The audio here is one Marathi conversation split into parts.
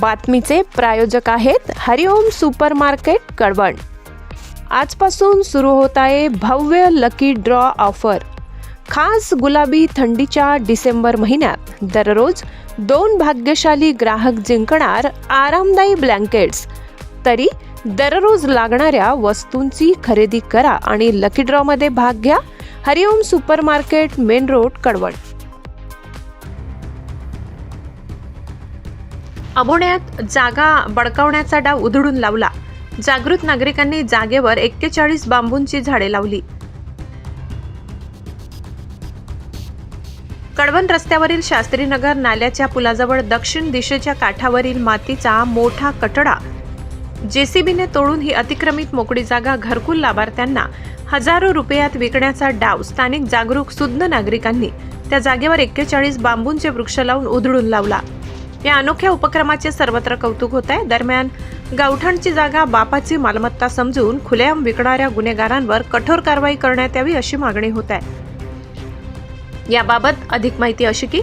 बातमीचे प्रायोजक आहेत हरिओम सुपर मार्केट कळवण. आजपासून सुरू होत आहे भव्य लकी ड्रॉ ऑफर खास गुलाबी थंडीच्या डिसेंबर महिन्यात दररोज दोन भाग्यशाली ग्राहक जिंकणार आरामदायी ब्लँकेट्स तरी दररोज लागणाऱ्या वस्तूंची खरेदी करा आणि लकी ड्रॉमध्ये भाग घ्या. Hariom super market main road Kalwan. अभोण्यात जागा बडकावण्याचा डाव उधळून लावला. जागृत नागरिकांनी जागेवर एक्केचाळीस बांबूंची झाडे लावली. कडवण रस्त्यावरील शास्त्रीनगर नाल्याच्या पुलाजवळ दक्षिण दिशेच्या काठावरील मातीचा मोठा कटडा. जेसीबीने तोडून ही अतिक्रमित मोकळी जागा घरकुल लाभार्थ्यांना हजारो रुपयात विकण्याचा डाव स्थानिक जागरूक सुज्ञ नागरिकांनी त्या जागेवर एक्केचाळीस बांबूंचे वृक्ष लावून उधळून लावला. या अनोख्या उपक्रमाचे सर्वत्र कौतुक होत आहे. दरम्यान गावठाणची जागा बापाची मालमत्ता समजून खुलेआम विकणाऱ्या गुन्हेगारांवर कठोर कारवाई करण्यात यावी अशी मागणी होत आहे. याबाबत अधिक माहिती अशी की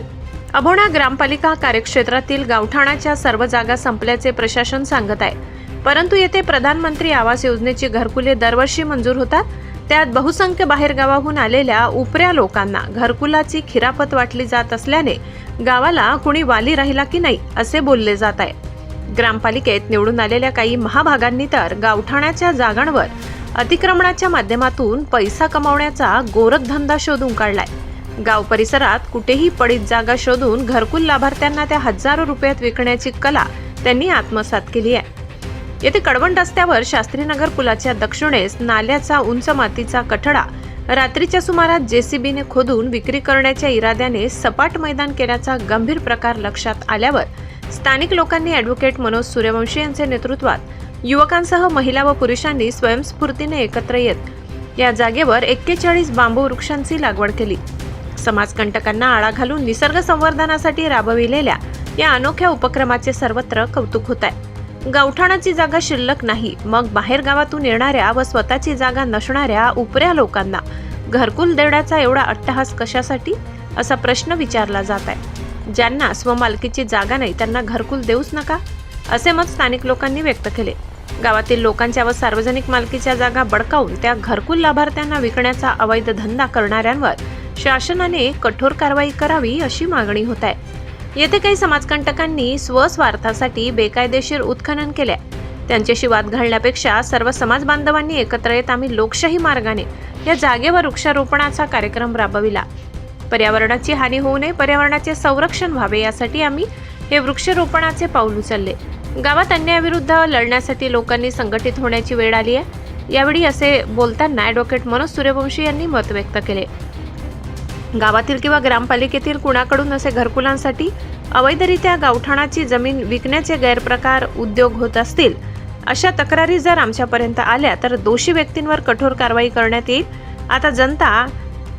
अभोणा ग्रामपालिका कार्यक्षेत्रातील गावठाणाच्या सर्व जागा संपल्याचे प्रशासन सांगत आहे. परंतु येथे प्रधानमंत्री आवास योजनेची घरकुले दरवर्षी मंजूर होतात. त्यात बहुसंख्य बाहेरगावाहून आलेल्या उपऱ्या लोकांना घरकुलाची खिरापत वाटली जात असल्याने गावाला कुणी वाली राहिला की नाही असे बोलले जात आहे. ग्रामपालिकेत निवडून आलेल्या काही महाभागांनी तर गावठाण्याच्या जागांवर अतिक्रमणाच्या माध्यमातून पैसा कमावण्याचा गोरखधंदा शोधून काढलाय. गाव परिसरात कुठेही पडीत जागा शोधून घरकुल लाभार्थ्यांना त्या हजारो रुपयात विकण्याची कला त्यांनी आत्मसात केली आहे. येथे कडवण रस्त्यावर शास्त्रीनगर पुलाच्या दक्षिणेस नाल्याचा उंच मातीचा कठडा रात्रीच्या सुमारात जेसीबीने खोदून विक्री करण्याच्या इराद्याने सपाट मैदान केल्याचा गंभीर प्रकार लक्षात आल्यावर स्थानिक लोकांनी ॲडव्होकेट मनोज सूर्यवंशी यांच्या नेतृत्वात युवकांसह महिला व पुरुषांनी स्वयंस्फूर्तीने एकत्र येत या जागेवर एक्केचाळीस बांबू वृक्षांची लागवड केली. समाजकंटकांना आळा घालून निसर्ग संवर्धनासाठी राबविलेल्या या अनोख्या उपक्रमाचे सर्वत्र कौतुक होत आहे. गावठाणाची जागा शिल्लक नाही. मग बाहेर गावातून येणाऱ्या व स्वतःची जागा नसणाऱ्या उपऱ्या लोकांना घरकुल देण्याचा एवढा अट्टहास कशासाठी? असा प्रश्न विचारला जात आहे. ज्यांना स्वमालकीची जागा नाही त्यांना घरकुल देऊच नका असे मत स्थानिक लोकांनी व्यक्त केले. गावातील लोकांच्या व सार्वजनिक मालकीच्या जागा बडकावून त्या घरकुल लाभार्थ्यांना विकण्याचा अवैध धंदा करणाऱ्यांवर शासनाने कठोर कारवाई करावी अशी मागणी होत आहे. येथे काही समाजकंटकांनी स्वस्वार्थासाठी बेकायदेशीर उत्खनन केले त्यांच्याशी वाद घालण्यापेक्षा सर्व समाज बांधवांनी एकत्र येत आम्ही लोकशाही मार्गाने या जागेवर वृक्षारोपणाचा कार्यक्रम राबविला. पर्यावरणाची हानी होऊ नये पर्यावरणाचे संरक्षण व्हावे यासाठी आम्ही हे वृक्षारोपणाचे पाऊल उचलले. गावात अन्यायाविरुद्ध लढण्यासाठी लोकांनी संघटित होण्याची वेळ आली आहे. यावेळी असे बोलताना ॲडव्होकेट मनोज सूर्यवंशी यांनी मत व्यक्त केले. गावातील किंवा ग्रामपालिकेतील कुणाकडून असे घरकुलांसाठी अवैधरित्या गावठाणाची जमीन विकण्याचे गैरप्रकार उद्योग होत असतील अशा तक्रारी जर आमच्यापर्यंत आल्या तर दोषी व्यक्तींवर कठोर कारवाई करण्यात येईल. आता जनता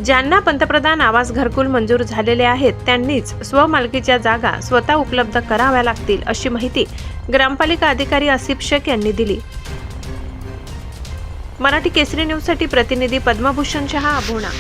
ज्यांना पंतप्रधान आवास घरकुल मंजूर झालेले आहेत त्यांनीच स्वमालकीच्या जागा स्वतः उपलब्ध कराव्या लागतील अशी माहिती ग्रामपालिका अधिकारी आसिफ शेख यांनी दिली. मराठी केसरी न्यूजसाठी प्रतिनिधी पद्मभूषण शहा अभोणा